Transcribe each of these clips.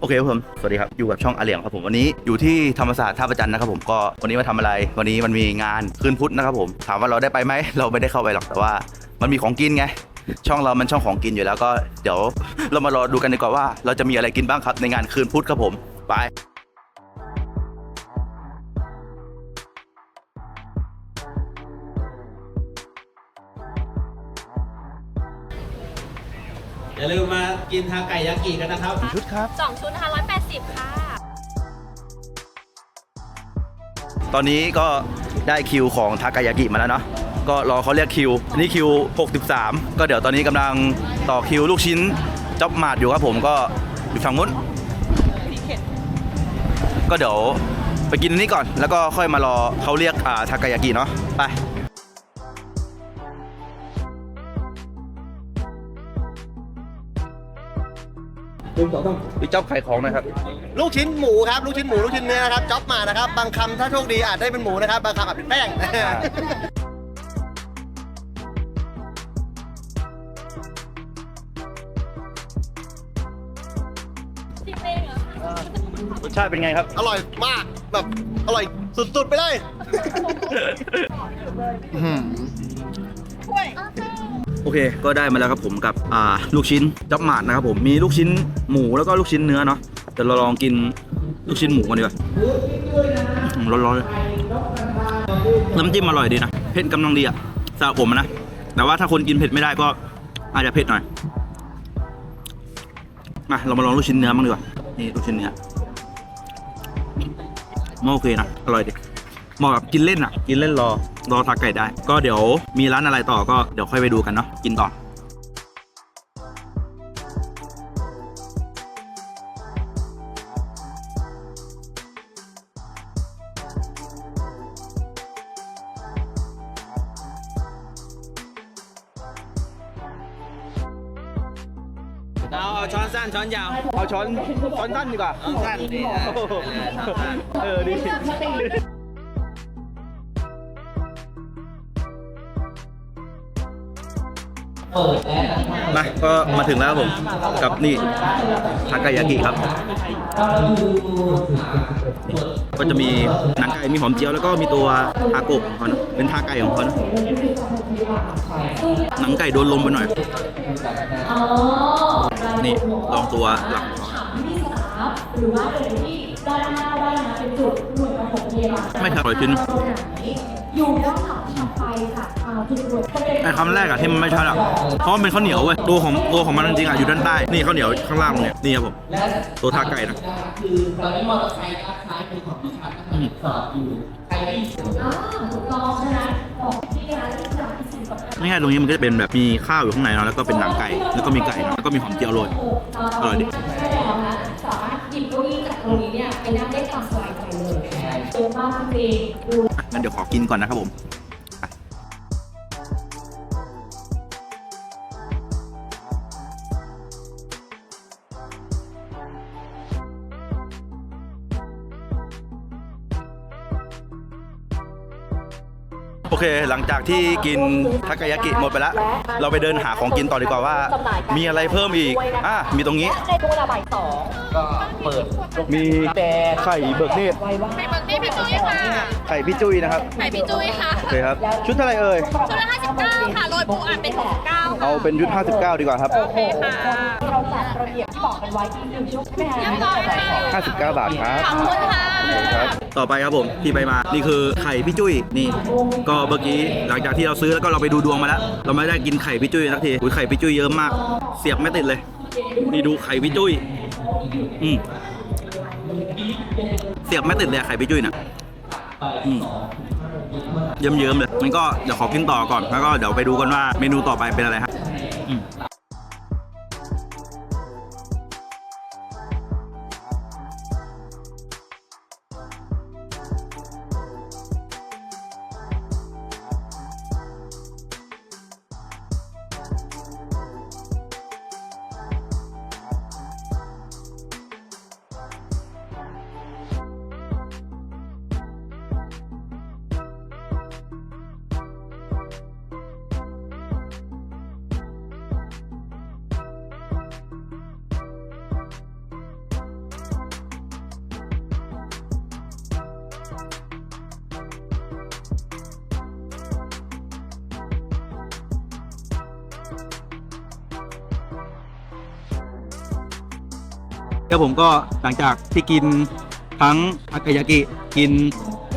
โอเคครับผม สวัสดีครับ อยู่กับช่องอาเหลียงครับผม วันนี้อยู่ที่ธรรมศาสตร์ท่าประจันนะครับผม ก็วันนี้มาทำอะไร วันนี้มันมีงานคืนพุธนะครับผม ถามว่าเราได้ไปไหม เราไม่ได้เข้าไปหรอก แต่ว่ามันมีของกินไง ช่องเรามันช่องของกินอยู่แล้วก็ เดี๋ยวเรามารอดูกันดีกว่าว่า เราจะมีอะไรกินบ้างครับในงานคืนพุธครับผม ไปาลืมมากินทาไก่ยากิกันนะครับ ชุดครับสองชุดห้าร้อยแปดสิบค่ะ ตอนนี้ก็ได้คิวของทากายากิมาแล้วเนาะก็รอเขาเรียกคิวอันนี่คิว 63 ก็เดี๋ยวตอนนี้กำลังต่อคิวลูกชิ้นจ๊อบมาดอยู่ครับผมก็อยู่ฝั่งนู้นก็เดี๋ยวไปกินอันนี้ก่อน แล้วก็ค่อยมารอเขาเรียกอ่าทากายากิเนาะไป พี่จ๊อบขายของหนะครับ ลูกชิ้นหมูครับลูกชิ้นหมูลูกชิ้นเนื้อนะครับจ็อบมานะครับ บางคำถ้าโชคดีอาจได้เป็นหมูนะครับ บางคำอาจเป็นแป้ง สิบเองเหรอรสชาติเป็นไงครับ อร่อยมากแบบอร่อยสุดๆไปเลยถ้วย โอเค ก็ได้มาแล้วครับผมกับอ่าลูกชิ้นจ๊อบหมาดนะครับผมมีลูกชิ้นหมูแล้วก็ลูกชิ้นเนื้อเนาะเดี๋ยวเราลองกินลูกชิ้นหมูกันดีกว่าร้อนๆเลยน้ำจิ้มอร่อยดีนะเผ็ดกำลังดีอะสำหรับผมนะ แต่ว่าถ้าคนกินเผ็ดไม่ได้ก็อาจจะเผ็ดหน่อยมาเรามาลองลูกชิ้นเนื้อบ้างดีกว่านี่ลูกชิ้นเนื้อมันโอเคนะอร่อยดี เหมาะกับกินเล่นอะ กินเล่นรอ รอทาไก่ได้ ก็เดี๋ยวมีร้านอะไรต่อก็เดี๋ยวค่อยไปดูกันเนาะ กินต่อเอาเอาช้อนสั้นช้อนยาว เอาช้อนช้อนสั้นดีกว่าช้อนสั้นดีนะเออดี มาก็มาถึงแล้วครับผม กับนี่ทากายากิครับ ก็จะมีหนังไก่มีหอมเจียวแล้วก็มีตัวทาโกะของเขานะเป็นทาไก่ของเขานะหนังไก่โดนลมไปหน่อย นี่ลองตัวหลักของเขาไม่อร่อยจริงอยู่ด้านหลังถัดไปค่ะอ่าจุดตรวจบริเวณไอ้คำแรกอะที่มันไม่ใช่อะเพราะมันเป็นข้าวเหนียวเว้ยตัวของตัวของมันจริงๆอะอยู่ด้านใต้นี่ข้าวเหนียวข้างล่างเนี่ยนี่ครับผมตัวทาไก่นะคือตอนนี้มอเตอร์ไซค์ด้านซ้ายเป็นของพี่ชัดก็จอดอยู่ใครที่อ่าถูกต้องฉะนั้นของที่ร้านที่ร้านที่สิ่งสำคัญไม่ใช่ตรงนี้มันก็จะเป็นแบบมีข้าวอยู่ข้างในเนาะแล้วก็เป็นหนังไก่แล้วก็มีไก่เนอะแล้วก็มีหอมเจียวโรยอร่อยดิใช่แล้วนะสามารถหยิบเก้าอี้จากตรงนี้เนี่ยไปนั่งได้ตามสบายใจเลยเยอะมากจริงๆดูอะงั้นเดี๋ยวขอกินก่อนนะครับผม หลังจากที่กินทากายากิหมดไปแล้ว เราไปเดินหาของกินต่อดีกว่าว่า มีอะไรเพิ่มอีก อะ มีตรงนี้ ในตัวละบ่ายสองก็เปิดมีไข่เบิกเนตรไข่เบิกนี่พี่จุ้ยค่ะ ไข่พี่จุ้ยนะครับ ไข่พี่จุ้ยค่ะ โอเคครับ ชุดเท่าไหรเอ่ย ชุดละห้าสิบเก้า ค่ะโรยปูอัดเป็นหกเก้าเอาเป็นยุทธ59 ดีกว่าครับ โอเคค่ะเราจัดระเบียบที่บอกกันไว้อีกหนึ่งชุดใช่ไหมคะเรียบร้อยค่ะ59 บาทครับ ขอบคุณค่ะครับต่อไปครับผมที่ไปมา นี่คือไข่พี่จุ้ยนี่ ก็เมื่อกี้หลังจากที่เราซื้อแล้วก็เราไปดูดวงมาแล้ว เราไม่ได้กินไข่พี่จุ้ยสักทีอุ้ยไข่พี่จุ้ยเยอะมาก เสียบไม่ติดเลย นี่ดูไข่พี่จุ้ยอืมเสียบไม่ติดเลยอะไข่พี่จุ้ยน่ะอืม เยิ้มๆเลยมันก็เดี๋ยวขอกินต่อก่อน แล้วก็เดี๋ยวไปดูกันว่าเมนูต่อไปเป็นอะไรครับ แล้วผมก็หลังจากที่กินทั้งทาเกยากิกิน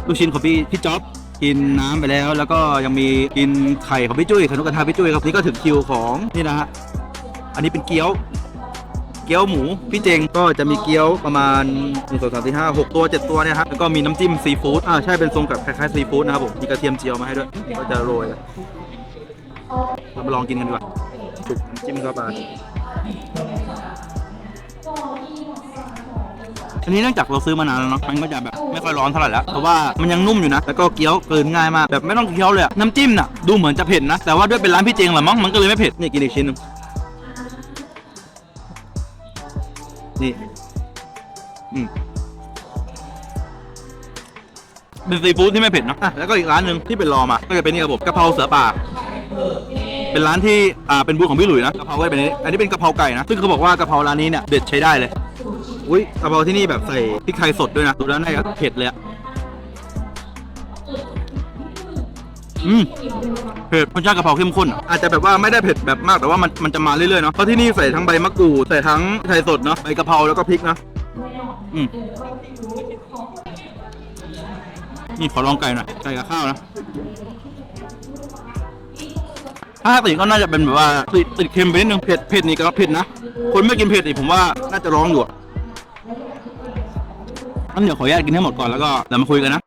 ลูกชิ้นของพี่พี่จ๊อบกินน้ำไปแล้ว แล้วก็ยังมีกินไข่ของพี่จุ้ยข่นกกระทาพี่จุ้ยครับนี่ก็ถึงคิวของนี่นะฮะอันนี้เป็นเกี๊ยวเกี๊ยวหมูพี่เจงก็จะมีเกี๊ยวประมาณ1 2 3 4 5 6ตัว 7 ตัวเนี่ยครับแล้วก็มีน้ำจิ้มซีฟู้ดอ่าใช่เป็นทรงแบบคล้ายๆซีฟู้ดนะครับผมมีกระเทียมเจียวมาให้ด้วยก็จะโรยเรามาลองกินกันดีกว่าจุกน้ำจิ้มเข้าไป อันนี้เนื่องจากเราซื้อมานานแล้วเนาะมันก็จะแบบไม่ค่อยร้อนเท่าไหร่แล้วเพราะว่ามันยังนุ่มอยู่นะแล้วก็เกี๊ยวกลืนง่ายมากแบบไม่ต้องเคี้ยวเลยอะน้ำจิ้มน่ะดูเหมือนจะเผ็ดนะแต่ว่าด้วยเป็นร้านพี่เจงแหละมั้งมันก็เลยไม่เผ็ดนี่กินอีกชิ้นหนึงนี่อืม เป็นซีฟู้ดที่ไม่เผ็ดนะอะแล้วก็อีกร้านหนึ่งที่เป็นรอมา ก็จะเป็นนี่ครับผมกะเพราเสือป่า เป็นร้านที่ อ่า เป็นบูธของพี่หลุยนะกะเพราก็จะเป็นอันนี้ อันนี้เป็นกะเพราไก่นะ ซึ่งเขาบอกว่ากะเพราร้านนี้เนี่ยเด็ดใช้ได้เลย อุ้ยกะเพราที่นี่แบบใส่พริกไทยสดด้วยนะ ดูแล้วน่าจะเผ็ดเลยอะอืมเผ็ดรสชาติกะเพราเข้มข้นอาจจะแบบว่าไม่ได้เผ็ดแบบมากแต่ว่ามันมันจะมาเรื่อยๆเนาะเพราะที่นี่ใส่ทั้งใบมะกรูดใส่ทั้งไทยสดเนาะใบกะเพราแล้วก็พริกนะอืมนี่ขอลองไก่หน่อยไก่กับข้าวนะถ้าติก็น่าจะเป็นแบบว่าติดติดเค็มไปนิดนึงเผ็ดเผ็ดนี่ก็เผ็ดนะคนไม่กินเผ็ดนี่ผมว่าน่าจะร้องอยู่ งั้นเดี๋ยวขออนุญาตกินให้หมดก่อนแล้วก็เรามาคุยกันนะ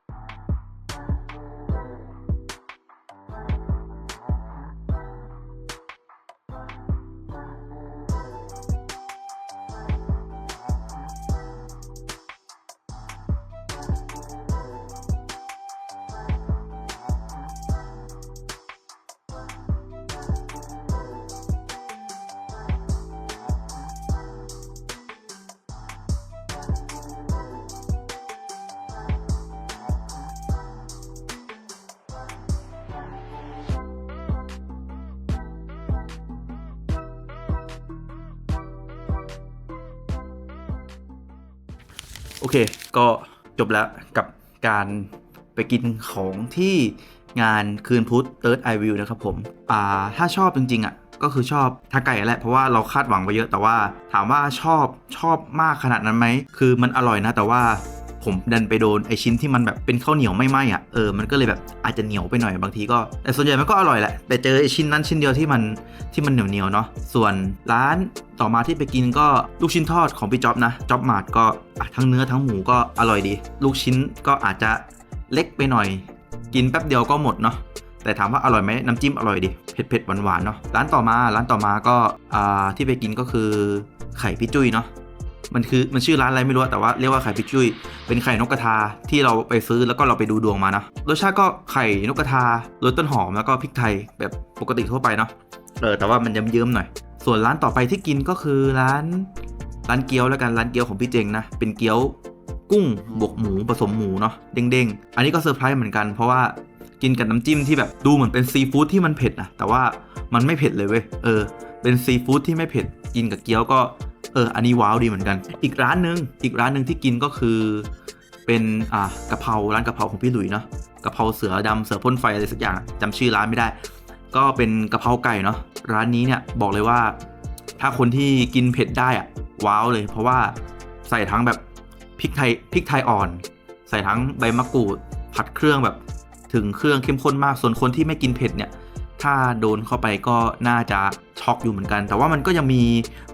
โอเค ก็จบแล้วกับการไปกินของที่งานคืนพุธ Third Eye View นะครับผม อ่า ถ้าชอบจริง ๆ อะ ก็คือชอบทาไก่แหละ เพราะว่าเราคาดหวังไปเยอะ แต่ว่าถามว่าชอบชอบมากขนาดนั้นไหม คือมันอร่อยนะ แต่ว่า ผมดันไปโดนไอชิ้นที่มันแบบเป็นข้าวเหนียวไม่ไหมอะเออมันก็เลยแบบอาจจะเหนียวไปหน่อยบางทีก็แต่ส่วนใหญ่มันก็อร่อยแหละแต่เจอไอชิ้นนั้นชิ้นเดียวที่มันที่มันเหนียวเหนียวเนาะส่วนร้านต่อมาที่ไปกินก็ลูกชิ้นทอดของพี่จ๊อบนะจ๊อบมาดก็ทั้งเนื้อทั้งหมูก็อร่อยดี ลูกชิ้นก็อาจจะเล็กไปหน่อย กินแป๊บเดียวก็หมดเนาะแต่ถามว่าอร่อยไหมน้ำจิ้มอร่อยดิเผ็ดเผ็ดหวานหวานเนาะร้านต่อมาร้านต่อมาก็อ่าที่ไปกินก็คือไข่พี่จุ้ยเนาะ มันคือมันชื่อร้านอะไรไม่รู้แต่ว่าเรียกว่าไข่พี่จุ้ยเป็นไข่นกกระทาที่เราไปซื้อแล้วก็เราไปดูดวงมานะรสชาติก็ไข่นกกระทารยต้นหอมแล้วก็พริกไทยแบบปกติทั่วไปเนาะเออแต่ว่ามันเยิ้มๆหน่อย ส่วนร้านต่อไปที่กินก็คือร้าน ร้านเกี๊ยวแล้วกันร้านเกี๊ยวของพี่เจงนะเป็นเกี๊ยวกุ้งบวกหมูผสมหมูเนาะเด้งๆ อันนี้ก็เซอร์ไพรส์เหมือนกันเพราะว่ากินกับน้ำจิ้มที่แบบดูเหมือนเป็นซีฟู้ดที่มันเผ็ดนะแต่ว่ามันไม่เผ็ดเลยเว้ยเออ เป็นซีฟู้ดที่ไม่เผ็ดกินกับเกี๊ยวก็ เอออันนี้ว้าวดีเหมือนกัน อีกร้านหนึ่งอีกร้านหนึ่งที่กินก็คือเป็นอ่ากะเพราร้านกะเพราของพี่หลุยเนาะกะเพราเสือดำเสือพ่นไฟอะไรสักอย่างจำชื่อร้านไม่ได้ ก็เป็นกะเพราไก่เนาะร้านนี้เนี่ยบอกเลยว่า ถ้าคนที่กินเผ็ดได้อะว้าวเลย เพราะว่าใส่ทั้งแบบพริกไทยพริกไทยอ่อน ใส่ทั้งใบมะกรูดผัดเครื่องแบบถึงเครื่องเข้มข้นมากส่วนคนที่ไม่กินเผ็ดเนี่ย ถ้าโดนเข้าไปก็น่าจะช็อกอยู่เหมือนกัน แต่ว่ามันก็ยังมี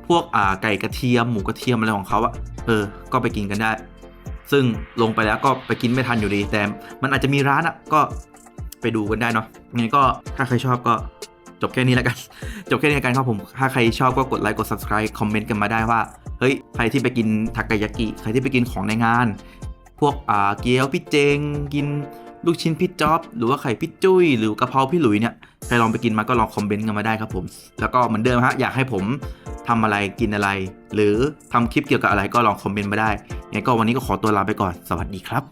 พวกอ่าไก่กระเทียมหมูกระเทียมอะไรของเขาอะเออ ก็ไปกินกันได้ ซึ่งลงไปแล้วก็ไปกินไม่ทันอยู่ดี แต่มันอาจจะมีร้านอะก็ไปดูกันได้เนาะงั้นก็ถ้าใครชอบก็จบแค่นี้แล้วกัน จบแค่นี้แล้วกันครับผม ถ้าใครชอบก็กดไลค์ กด subscribe คอมเมนต์กันมาได้ว่า เฮ้ย ใครที่ไปกินทากายากิ ใครที่ไปกินของในงาน พวกอ่าเกี๊ยวพี่เจง กิน ลูกชิ้นพี่จ๊อบหรือว่าไข่พี่จุ้ยหรือกะเพราพี่หลุยเนี่ยใครลองไปกินมาก็ลองคอมเมนต์กันมาได้ครับผมแล้วก็เหมือนเดิมฮะอยากให้ผมทำอะไรกินอะไร หรือทำคลิปเกี่ยวกับอะไรก็ลองคอมเมนต์มาได้งั้นก็วันนี้ก็ขอตัวลาไปก่อนสวัสดีครับ